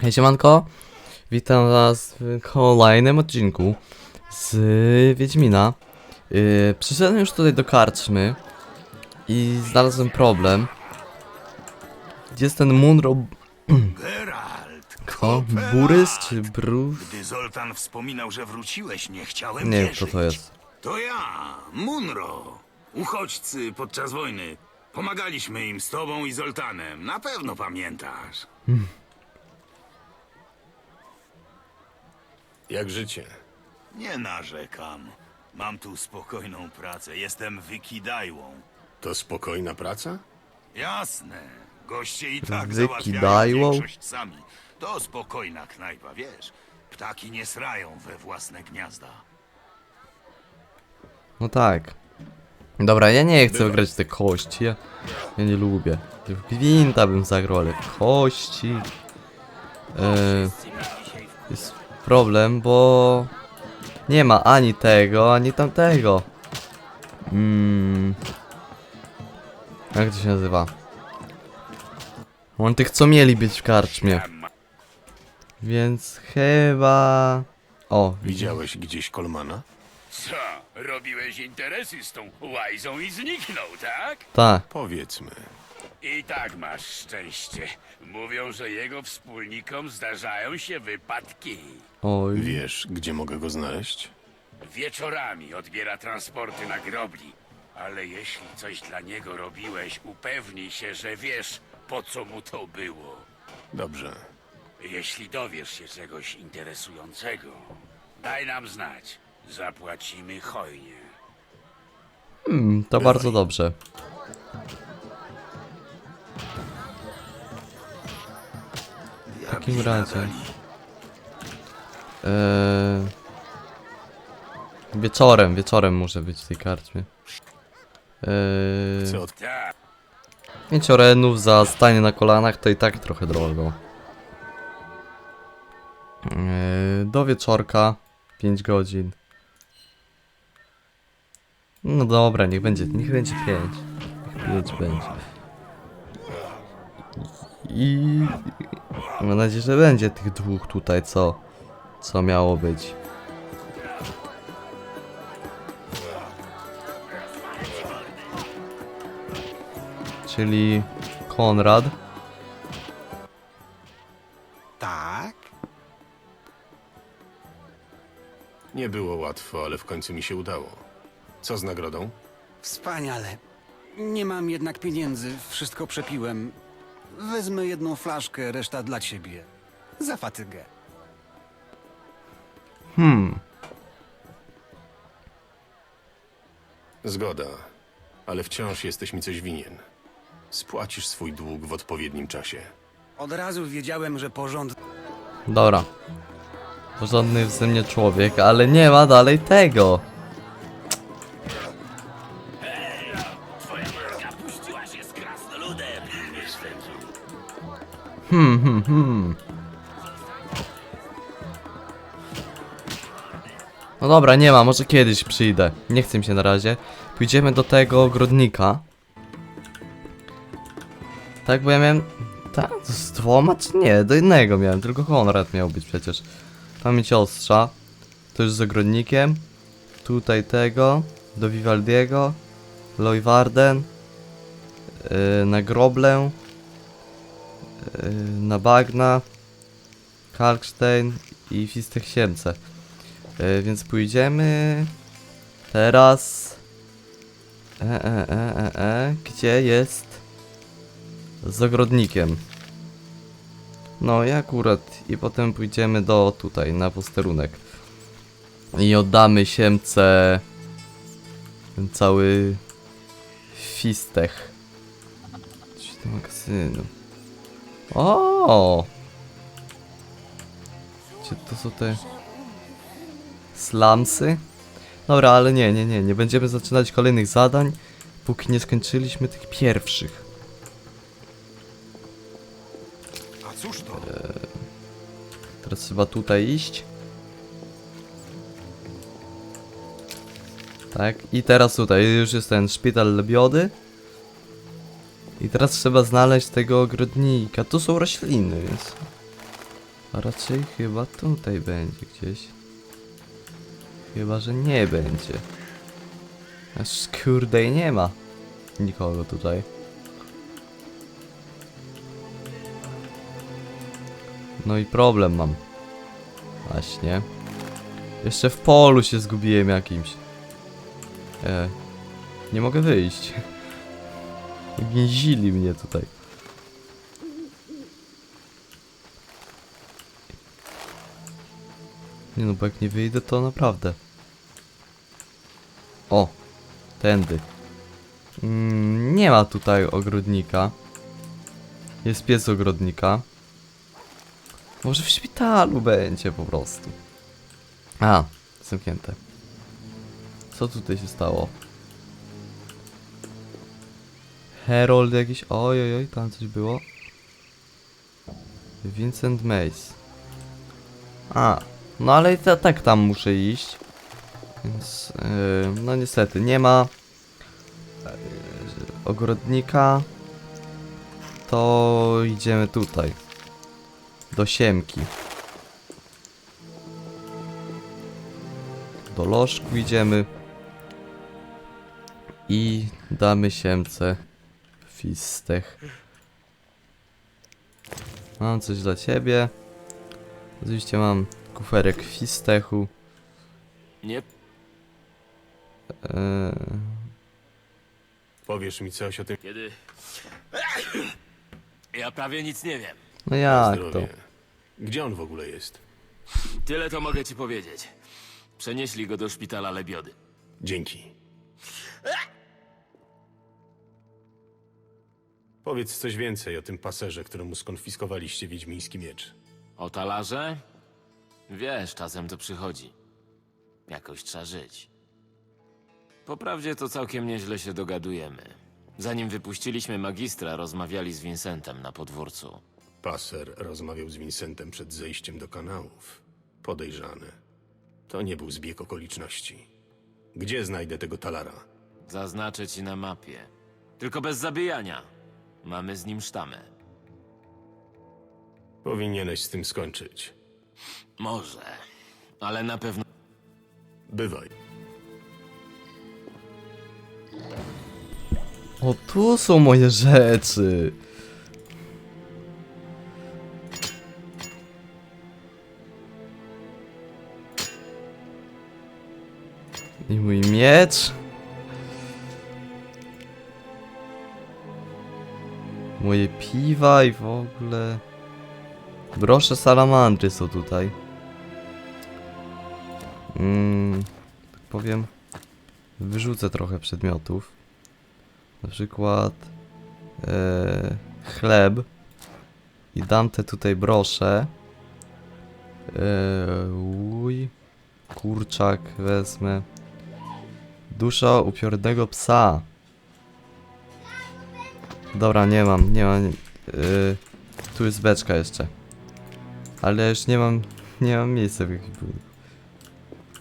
Hej siemanko, witam was w kolejnym odcinku z Wiedźmina. Yy, przyszedłem już tutaj do karczmy i znalazłem problem. Gdzie jest ten Munro... Geralt, Ko? Burys czy Brus? Gdy Zoltan wspominał, że wróciłeś, nie chciałem Nie wiem wierzyć. kto to jest. To ja, Munro. Uchodźcy podczas wojny. Pomagaliśmy im z tobą i Zoltanem. Na pewno pamiętasz. Jak życie? Nie narzekam. Mam tu spokojną pracę. Jestem wykidajłą. To spokojna praca? Jasne. Goście i tak Wykidajłą? załatwiają większość sami. To spokojna knajpa, wiesz. Ptaki nie srają we własne gniazda. No tak. Dobra, ja nie chcę grać w te kości, ja, ja nie lubię. W Gwinta bym zagrał, ale kości... Yy, jest problem, bo nie ma ani tego, ani tamtego. Mm. Jak to się nazywa? On tych co mieli być w karczmie. Więc chyba... O, Widziałeś gdzieś Kolmana? Co? Robiłeś interesy z tą łajzą i zniknął, tak? tak. Powiedzmy. I tak masz szczęście. Mówią, że jego wspólnikom zdarzają się wypadki. Oj. Wiesz, gdzie mogę go znaleźć? Wieczorami odbiera transporty na grobli. Ale jeśli coś dla niego robiłeś, upewnij się, że wiesz, po co mu to było. Dobrze. Jeśli dowiesz się czegoś interesującego, daj nam znać. Zapłacimy hojnie. Hmm, to bardzo dobrze. W takim razie. Eee, wieczorem, wieczorem muszę być w tej karczmie. Eee, od... Tak, pięć orenów za stanie na kolanach to i tak trochę drogo. Eee, do wieczorka 5 godzin. No dobra, niech będzie, niech będzie 5. Niech 5 będzie. I mam nadzieję, że będzie tych dwóch tutaj, co, co miało być. Czyli Konrad. Tak? Nie było łatwo, ale w końcu mi się udało. Co z nagrodą? Wspaniale. Nie mam jednak pieniędzy, wszystko przepiłem. Wezmę jedną flaszkę, reszta dla ciebie. Za fatygę. Hmm, Zgoda. Ale wciąż jesteś mi coś winien. Spłacisz swój dług w odpowiednim czasie. Od razu wiedziałem, że porząd... dobra. Porządny ze mnie człowiek, ale nie ma dalej tego. puściła się z krasnoludem. Wiesz, Hmm, hmm, hmm. No dobra, nie ma, może kiedyś przyjdę. Nie chcę mi się na razie. Pójdziemy do tego ogrodnika. Tak, bo ja miałem... Tak? Z dwoma czy nie? Do jednego miałem, tylko Konrad miał być przecież. Pamięć ostrza. To już z ogrodnikiem. Tutaj tego. Do Vivaldiego. Loiwarden. Yy, na Groblę. Yy, na Bagna, Kalkstein i Fistech Siemce. Yy, więc pójdziemy teraz. E, e, e, e, e, gdzie jest z ogrodnikiem? No i akurat, i potem pójdziemy do tutaj, na posterunek. I oddamy Siemce ten cały Fistech. Coś do magazynu. O! Czy to są te slamsy? Dobra, ale nie, nie, nie, nie będziemy zaczynać kolejnych zadań, póki nie skończyliśmy tych pierwszych. A cóż to? Teraz trzeba tutaj iść. Tak, i teraz tutaj już jest ten szpital lebiody. I teraz trzeba znaleźć tego ogrodnika. Tu są rośliny, więc A raczej chyba tutaj będzie gdzieś. Chyba, że nie będzie. Aż kurde nie ma nikogo tutaj. No i problem mam. Właśnie. Jeszcze w polu się zgubiłem jakimś. E, nie mogę wyjść. Więzili mnie tutaj. Nie no, bo jak nie wyjdę, to naprawdę. O, tędy. Mm, nie ma tutaj ogrodnika. Jest pies ogrodnika. Może w szpitalu będzie po prostu. A, zamknięte. Co tutaj się stało? Herold jakiś. Oj, oj, tam coś było. Vincent Mace. A, no ale i ta, tak tam muszę iść. Więc, yy, no niestety, nie ma yy, ogrodnika. To idziemy tutaj. Do siemki. Do lożku idziemy. I damy siemce fistech. Mam coś dla ciebie. Oczywiście mam kuferek fistechu. Nie, Powiesz mi coś o tym kiedy... Ja prawie nic nie wiem. no jak to? zdrowie. Gdzie on w ogóle jest? Tyle to mogę ci powiedzieć. Przenieśli go do szpitala Lebiody. Dzięki. Powiedz coś więcej o tym paserze, któremu skonfiskowaliście wiedźmiński miecz. O talarze? Wiesz, czasem to przychodzi. Jakoś trzeba żyć. Poprawdzie to całkiem nieźle się dogadujemy. Zanim wypuściliśmy magistra, rozmawiali z Vincentem na podwórcu. Paser rozmawiał z Vincentem przed zejściem do kanałów. Podejrzane. To nie był zbieg okoliczności. Gdzie znajdę tego talara? Zaznaczę ci na mapie. Tylko bez zabijania. Mamy z nim sztamę. Powinieneś z tym skończyć. Może, ale na pewno. Bywaj. O, tu są moje rzeczy. I mój miecz. Moje piwa i w ogóle. Brosze salamandry są tutaj. Mm, tak powiem. Wyrzucę trochę przedmiotów. Na przykład e, chleb i dam te tutaj brosze. E, uj, kurczak wezmę. Dusza upiornego psa. Dobra, nie mam, nie mam. E, tu jest beczka jeszcze. Ale już nie mam, nie mam miejsca w jakiś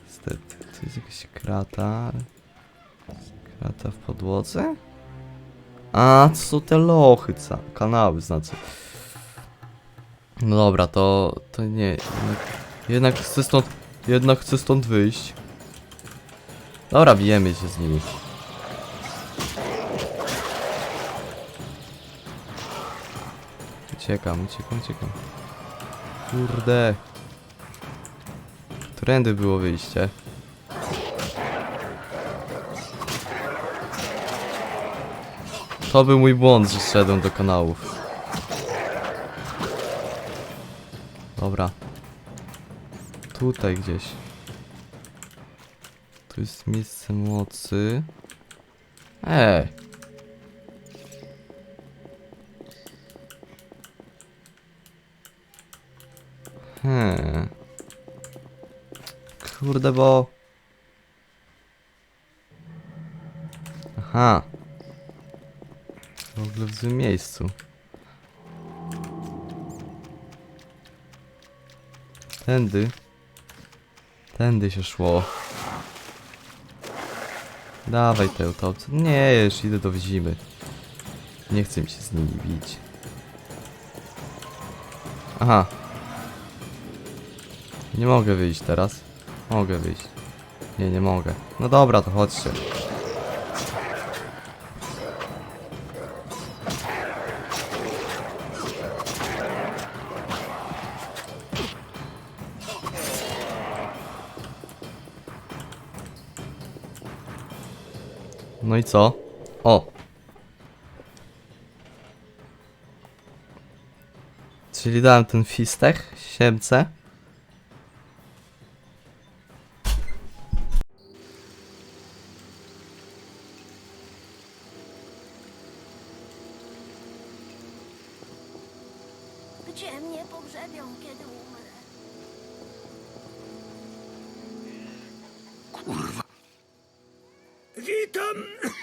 Niestety, tu jest jakaś krata. Krata w podłodze? A, to są te lochy, ca- kanały znaczy. No dobra, to, to nie, jednak, jednak chcę stąd, jednak chcę stąd wyjść. Dobra, bijemy się z nimi. Uciekam, uciekam, uciekam. Kurde. Trendy było wyjście. To był mój błąd, że szedłem do kanałów. Dobra. Tutaj gdzieś. Tu jest miejsce mocy. Ej. Hmm. Kurde, bo... Aha. Złym miejscu. Tędy. Tędy się szło. Dawaj te utopce. Nie, już idę do zimy. Nie chcę mi się z nimi bić. Aha. Nie mogę wyjść teraz. Mogę wyjść. Nie, nie mogę. No dobra, to chodźcie. I co? O! Czyli dałem ten fistech, siemce. Gdzie mnie pogrzebią, kiedy umrę? Witam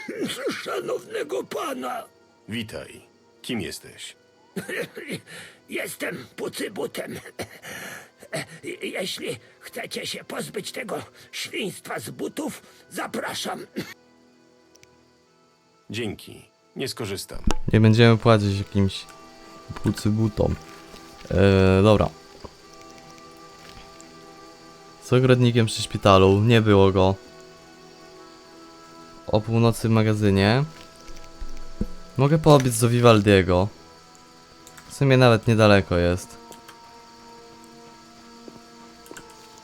szanownego pana. Witaj. Kim jesteś? Jestem pucybutem. Jeśli chcecie się pozbyć tego świństwa z butów, zapraszam. Dzięki. Nie skorzystam. Nie będziemy płacić jakimś bucybutom. Eee, dobra. Z ogrodnikiem przy szpitalu. Nie było go. O północy magazynie. Mogę poobiec do Vivaldiego. W sumie nawet niedaleko jest.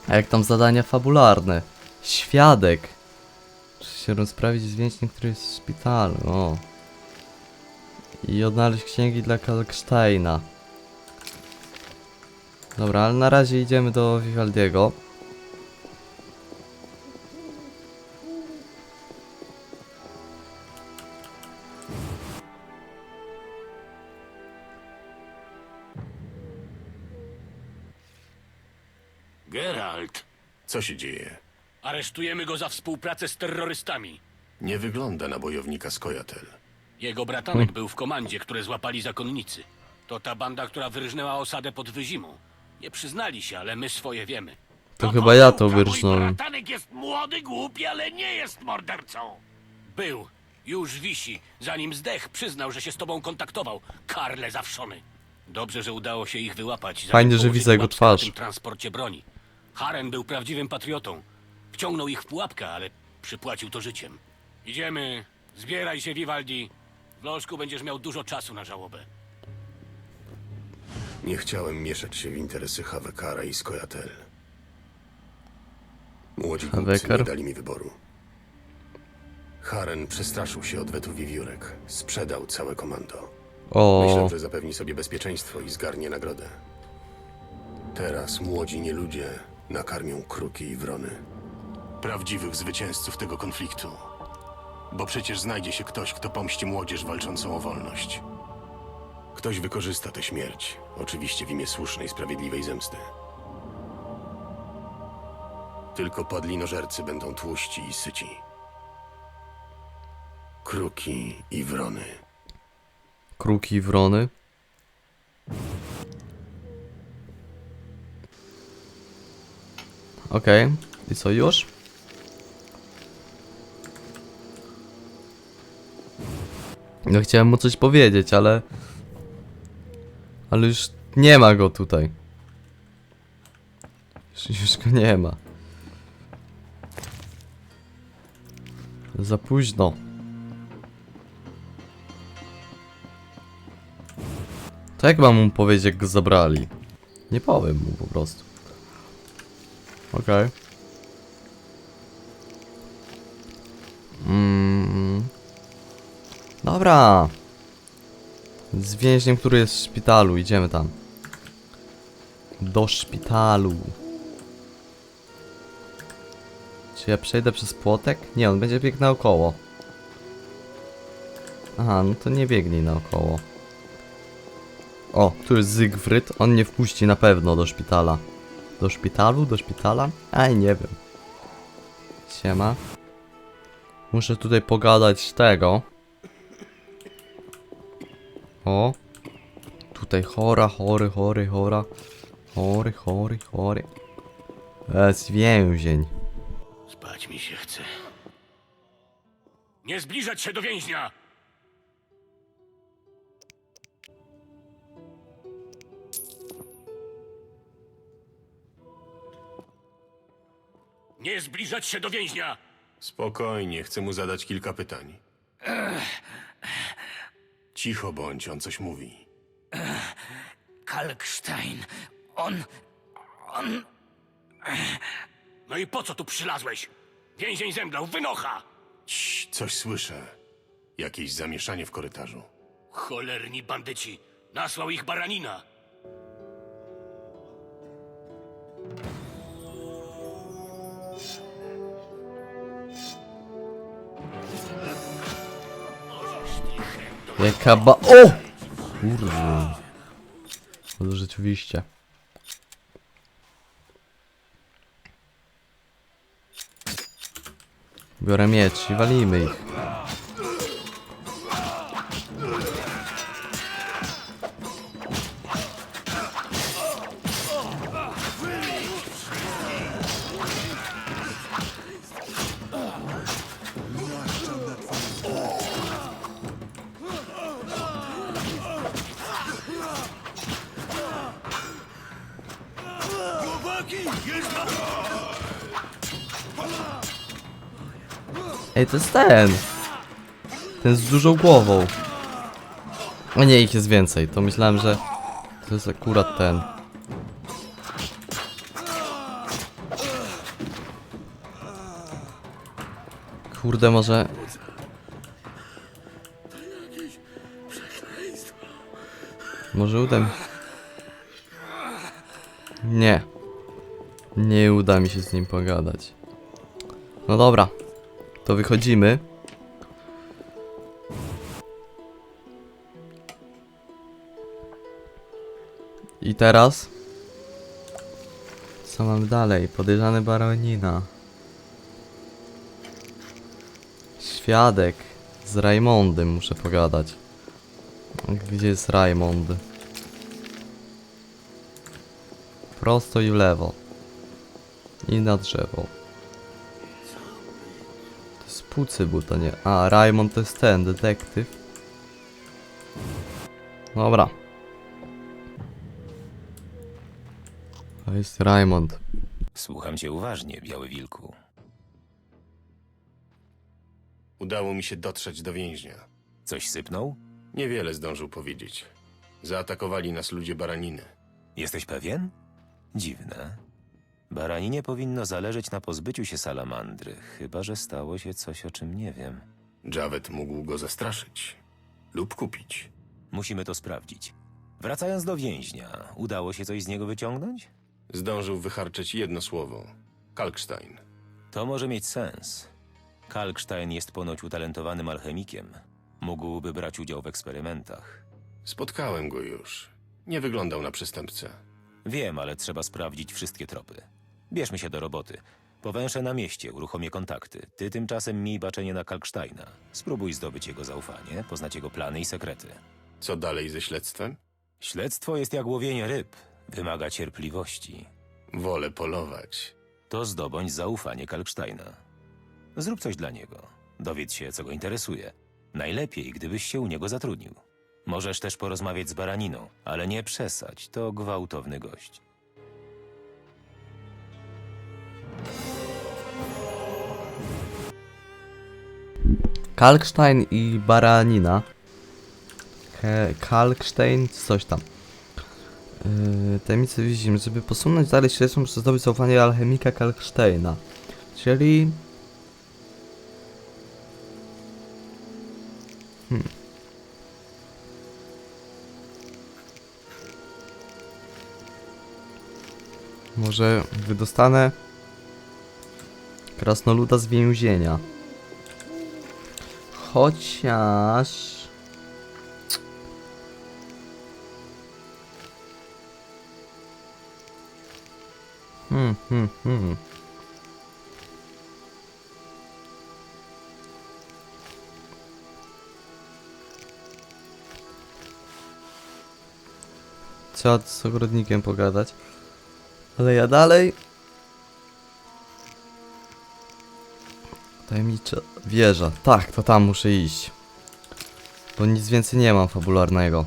A jak tam zadania fabularne? Świadek. Muszę się rozprawić z więźniem, który jest w szpitalu. O. I odnaleźć księgi dla Kalksteina. Dobra, ale na razie idziemy do Vivaldiego. Się dzieje? Aresztujemy go za współpracę z terrorystami. Nie wygląda na bojownika Skojatel. Jego bratanek był w komandzie, które złapali zakonnicy. To ta banda, która wyrżnęła osadę pod Wyzimą. Nie przyznali się, ale my swoje wiemy. To chyba ja to wyrżnąłem. bratanek jest młody, głupi, ale nie jest mordercą. Był. Już wisi. Zanim zdech, przyznał, że się z tobą kontaktował. Karle zawszony. Dobrze, że udało się ich wyłapać. zanim Fajnie, że położyli widzę jego łapkę twarz. Na tym transporcie broni. Haren był prawdziwym patriotą. Wciągnął ich w pułapkę, ale przypłacił to życiem. Idziemy. Zbieraj się, Vivaldi. W Lożku będziesz miał dużo czasu na żałobę. Nie chciałem mieszać się w interesy Havekara i Skojatel. Młodzi kupcy Havekar? nie dali mi wyboru. Haren przestraszył się odwetu wiewiórek. Sprzedał całe komando. O, Myślał, że zapewni sobie bezpieczeństwo i zgarnie nagrodę. Teraz młodzi nieludzie nakarmią kruki i wrony. Prawdziwych zwycięzców tego konfliktu. Bo przecież znajdzie się ktoś, kto pomści młodzież walczącą o wolność. Ktoś wykorzysta tę śmierć, oczywiście w imię słusznej, sprawiedliwej zemsty. Tylko padlinożercy będą tłuści i syci. Kruki i wrony. kruki i wrony. Okej, i co już? No chciałem mu coś powiedzieć, ale... Ale już nie ma go tutaj. Już, już go nie ma. Za późno. To jak mam mu powiedzieć, jak go zabrali? Nie powiem mu po prostu. Okej. Mm. Dobra. Z więźniem, który jest w szpitalu. Idziemy tam. Do szpitalu. Czy ja przejdę przez płotek? Nie, on będzie biegł naokoło. Aha, no to nie biegnij naokoło. O, tu jest Zygfryd. On nie wpuści na pewno do szpitala. Do szpitalu? Do szpitala? Aj, nie wiem. Siema. Muszę tutaj pogadać tego. O. Tutaj chora, chory, chory, chora. Chory, chory, chory. Jest więzień. Spać mi się chce. Nie zbliżać się do więźnia! Nie zbliżać się do więźnia! Spokojnie, chcę mu zadać kilka pytań. Cicho bądź, on coś mówi. Kalkstein, on... on... No i po co tu przylazłeś? Więzień zemdlał, wynocha! Cii, coś słyszę. Jakieś zamieszanie w korytarzu. Cholerni bandyci! Nasłał ich baranina! Jaka ba... O! Kurwa. No rzeczywiście. Biorę miecz i walimy ich. Ej, to jest ten! Ten z dużą głową. O nie, ich jest więcej. To myślałem, że to jest akurat ten. Kurde, może... Może uda mi... Nie. Nie uda mi się z nim pogadać. No dobra. To wychodzimy. I teraz? Co mamy dalej? Podejrzany baronina. Świadek. Z Raimondem muszę pogadać. Gdzie jest Raimond? Prosto i w lewo. I na drzewo. To jest Pucybu, to nie. A, Raymond to jest ten, detektyw. Dobra. To jest Raymond. Słucham cię uważnie, Biały Wilku. Udało mi się dotrzeć do więźnia. Coś sypnął? Niewiele zdążył powiedzieć. Zaatakowali nas ludzie baraniny. Jesteś pewien? Dziwne. Baraninie powinno zależeć na pozbyciu się salamandry, chyba że stało się coś, o czym nie wiem. Javet mógł go zastraszyć. Lub kupić. Musimy to sprawdzić. Wracając do więźnia, udało się coś z niego wyciągnąć? Zdążył wycharczyć jedno słowo. Kalkstein. To może mieć sens. Kalkstein jest ponoć utalentowanym alchemikiem. Mógłby brać udział w eksperymentach. Spotkałem go już. Nie wyglądał na przestępcę. Wiem, ale trzeba sprawdzić wszystkie tropy. Bierzmy się do roboty. Powęszę na mieście, uruchomię kontakty. Ty tymczasem miej baczenie na Kalksteina. Spróbuj zdobyć jego zaufanie, poznać jego plany i sekrety. Co dalej ze śledztwem? Śledztwo jest jak łowienie ryb. Wymaga cierpliwości. Wolę polować. To zdobądź zaufanie Kalksteina. Zrób coś dla niego. Dowiedz się, co go interesuje. Najlepiej, gdybyś się u niego zatrudnił. Możesz też porozmawiać z Baraniną, ale nie przesadź, to gwałtowny gość. Kalkstein i Baranina. Kalkstein, coś tam. Yy, tajemnicę widzimy, żeby posunąć dalej śledztwo muszę zdobyć zaufanie alchemika Kalksteina. Czyli... Hmm. Może wydostanę krasnoluda z więzienia. Chociaż... Hmm, hmm, hmm. Trzeba z ogrodnikiem pogadać. Ale ja dalej... Tajemnicza wieża. Tak, to tam muszę iść. Bo nic więcej nie mam fabularnego.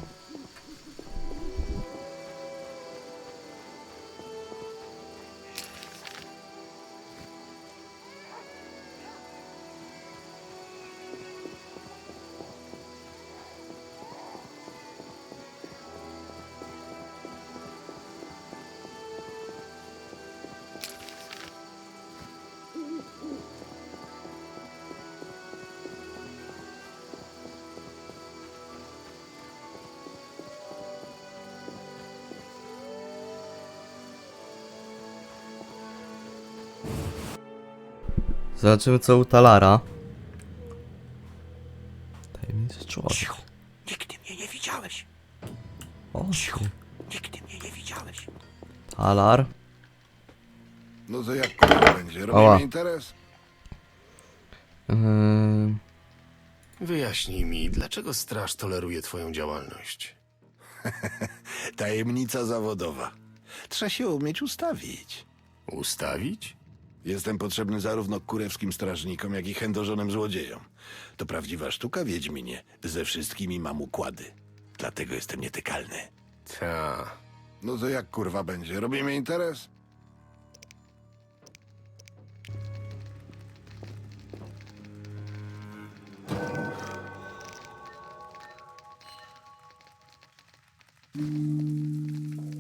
Zobaczymy co u Talara. Tajemniczy człowiek. Nigdy mnie nie widziałeś. O, ty. Nigdy mnie nie widziałeś. Talar. No to jak kurwa będzie? Ała. Robimy interes? Yy, Wyjaśnij mi, dlaczego straż toleruje twoją działalność? Tajemnica zawodowa. Trzeba się umieć ustawić. Ustawić? Jestem potrzebny zarówno kurewskim strażnikom, jak i chędożonym złodziejom. To prawdziwa sztuka, Wiedźminie. Ze wszystkimi mam układy. Dlatego jestem nietykalny. Ta. No to jak kurwa będzie? Robimy interes?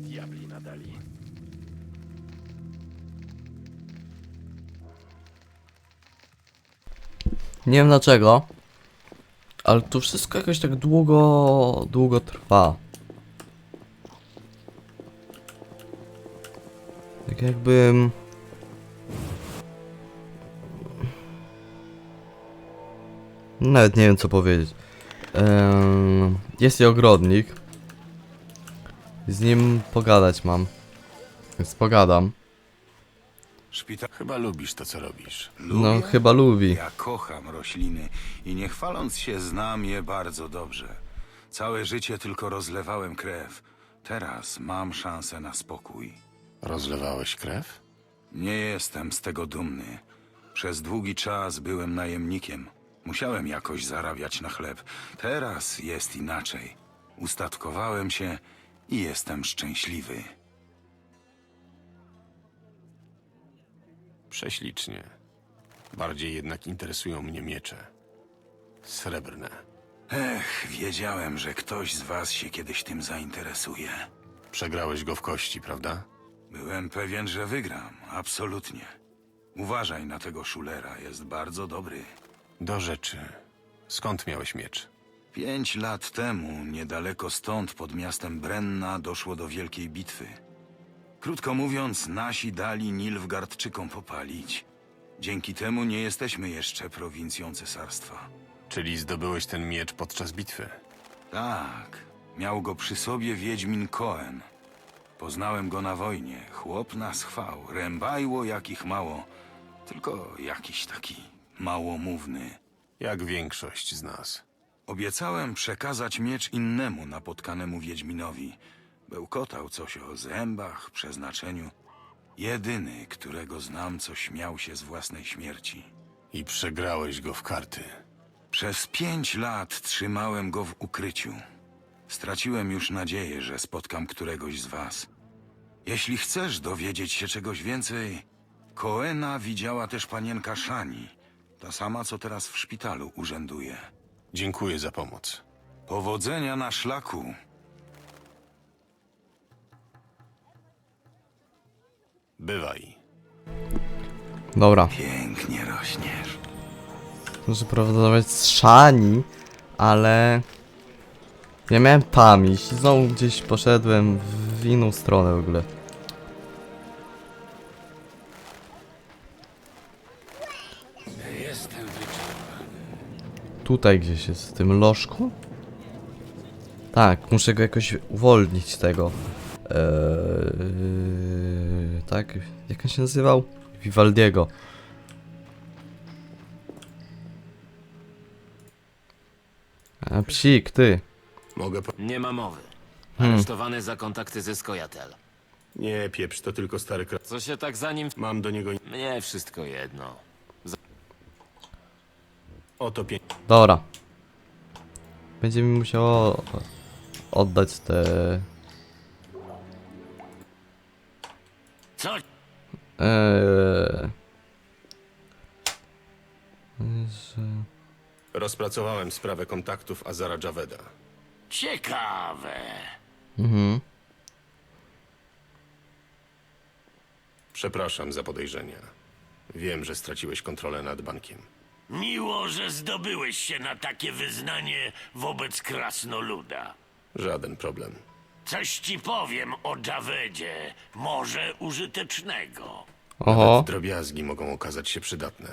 Diabli nadali. Nie wiem dlaczego. Ale tu wszystko jakoś tak długo, długo trwa. Tak jakbym... Nawet nie wiem co powiedzieć. Jest i ogrodnik. Z nim pogadać mam. Więc pogadam. Szpital Chyba lubisz to, co robisz. No chyba lubi. Ja kocham rośliny i nie chwaląc się znam je bardzo dobrze. Całe życie tylko rozlewałem krew. Teraz mam szansę na spokój. Rozlewałeś krew? Nie jestem z tego dumny. Przez długi czas byłem najemnikiem. Musiałem jakoś zarabiać na chleb. Teraz jest inaczej. Ustatkowałem się i jestem szczęśliwy. Prześlicznie. Bardziej jednak interesują mnie miecze. Srebrne. Ech, wiedziałem, że ktoś z was się kiedyś tym zainteresuje. Przegrałeś go w kości, prawda? Byłem pewien, że wygram. Absolutnie. Uważaj na tego szulera, jest bardzo dobry. Do rzeczy. Skąd miałeś miecz? Pięć lat temu, niedaleko stąd, pod miastem Brenna, doszło do wielkiej bitwy. Krótko mówiąc, nasi dali Nilfgardczykom popalić. Dzięki temu nie jesteśmy jeszcze prowincją cesarstwa. Czyli zdobyłeś ten miecz podczas bitwy? Tak, miał go przy sobie Wiedźmin Koen. Poznałem go na wojnie. Chłop nas chwał. Rębajło jakich mało. Tylko jakiś taki małomówny. Jak większość z nas. Obiecałem przekazać miecz innemu napotkanemu Wiedźminowi. Bełkotał coś o zębach, przeznaczeniu. Jedyny, którego znam, co śmiał się z własnej śmierci. I przegrałeś go w karty. Przez pięć lat trzymałem go w ukryciu. Straciłem już nadzieję, że spotkam któregoś z was. Jeśli chcesz dowiedzieć się czegoś więcej, Koena widziała też panienka Szani, ta sama, co teraz w szpitalu urzęduje. Dziękuję za pomoc. Powodzenia na szlaku. Bywaj. Dobra. Pięknie rośniesz. Muszę porozmawiać z Szani, ale... Ja miałem i znowu gdzieś poszedłem w inną stronę w ogóle. Jestem. Tutaj gdzieś jest, w tym lożku? Tak, muszę go jakoś uwolnić tego. Eee, tak? Jak on się nazywał? Vivaldiego. A psik, ty. Mogę po... Nie ma mowy. Hmm. Aresztowany za kontakty ze Skojatel. Nie, pieprz, to tylko stary kra... Co się tak za nim... Mam do niego... Mnie wszystko jedno. Oto pię... Dobra. Będzie mi musiało oddać te... Co? Eee... Rozpracowałem sprawę kontaktów Azara Javeda. Ciekawe. Mhm. Przepraszam za podejrzenia. Wiem, że straciłeś kontrolę nad bankiem. Miło, że zdobyłeś się na takie wyznanie wobec krasnoluda. Żaden problem. Coś ci powiem o Javedzie, może użytecznego. Oho. Drobiazgi mogą okazać się przydatne.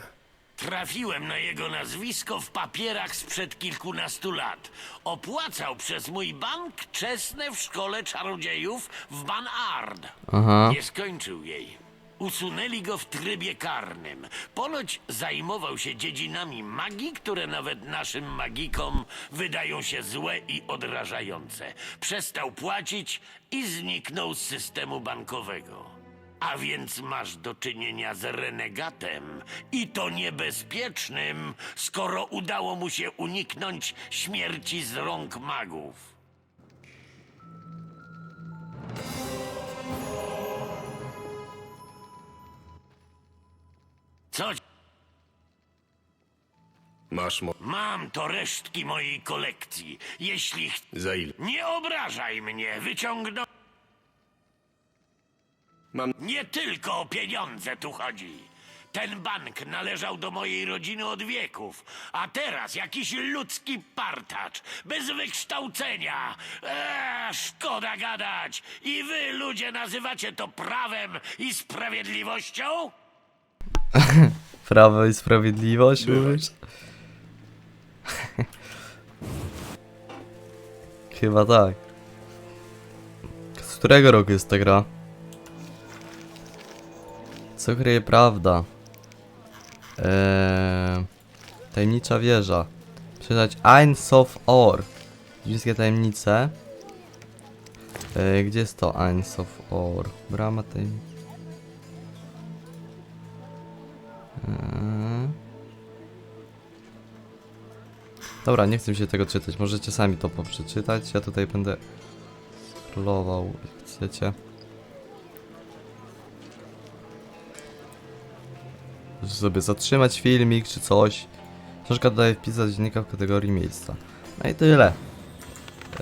Trafiłem na jego nazwisko w papierach sprzed kilkunastu lat. Opłacał przez mój bank czesne w szkole czarodziejów w Banard. Aha. Nie skończył jej. Usunęli go w trybie karnym. Ponoć zajmował się dziedzinami magii, które nawet naszym magikom wydają się złe i odrażające. Przestał płacić i zniknął z systemu bankowego. A więc masz do czynienia z renegatem i to niebezpiecznym, skoro udało mu się uniknąć śmierci z rąk magów. Co Masz mo... Mam to resztki mojej kolekcji. Jeśli ch... Za ile? Nie obrażaj mnie, wyciągnę... Mam... Nie tylko o pieniądze tu chodzi. Ten bank należał do mojej rodziny od wieków, a teraz jakiś ludzki partacz, bez wykształcenia. Eee, szkoda gadać. I wy, ludzie, nazywacie to prawem i sprawiedliwością? Prawo i sprawiedliwość, mówisz? Chyba tak. Z którego roku jest ta gra? Co kryje prawda? Eee, tajemnicza wieża. Przeczytać Ein of Or. Wiedźmińskie tajemnice. Eee, gdzie jest to Ein of Or? Brama tajemnic. Eee. Dobra, nie chcę mi się tego czytać. Możecie sami to poprzeczytać. Ja tutaj będę scrollował, jak chcecie. Możecie sobie zatrzymać filmik czy coś. Książka dodaje wpisać dziennika w kategorii miejsca. No i tyle.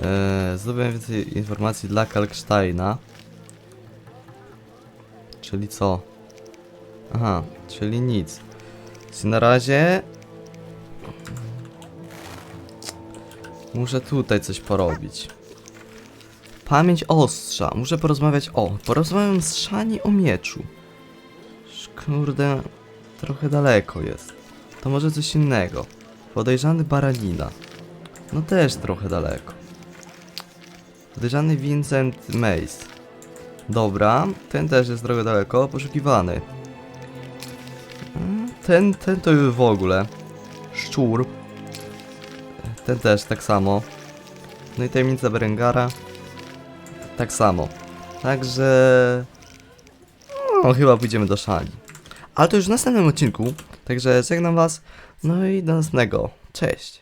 Eee, zdobyłem więcej informacji dla Kalksteina. Czyli co? Aha, czyli nic. Więc na razie... Muszę tutaj coś porobić. Pamięć ostrza. Muszę porozmawiać... O, porozmawiam z Szani o mieczu. Kurde, trochę daleko jest. To może coś innego. Podejrzany Baranina. No też trochę daleko. Podejrzany Vincent Mace. Dobra, ten też jest trochę daleko. Poszukiwany. Ten, ten to już w ogóle. Szczur. Ten też tak samo. No i tajemnica Berengara. Tak samo. Także... No, chyba pójdziemy do szali. Ale to już w następnym odcinku. Także żegnam was. No i do następnego. Cześć.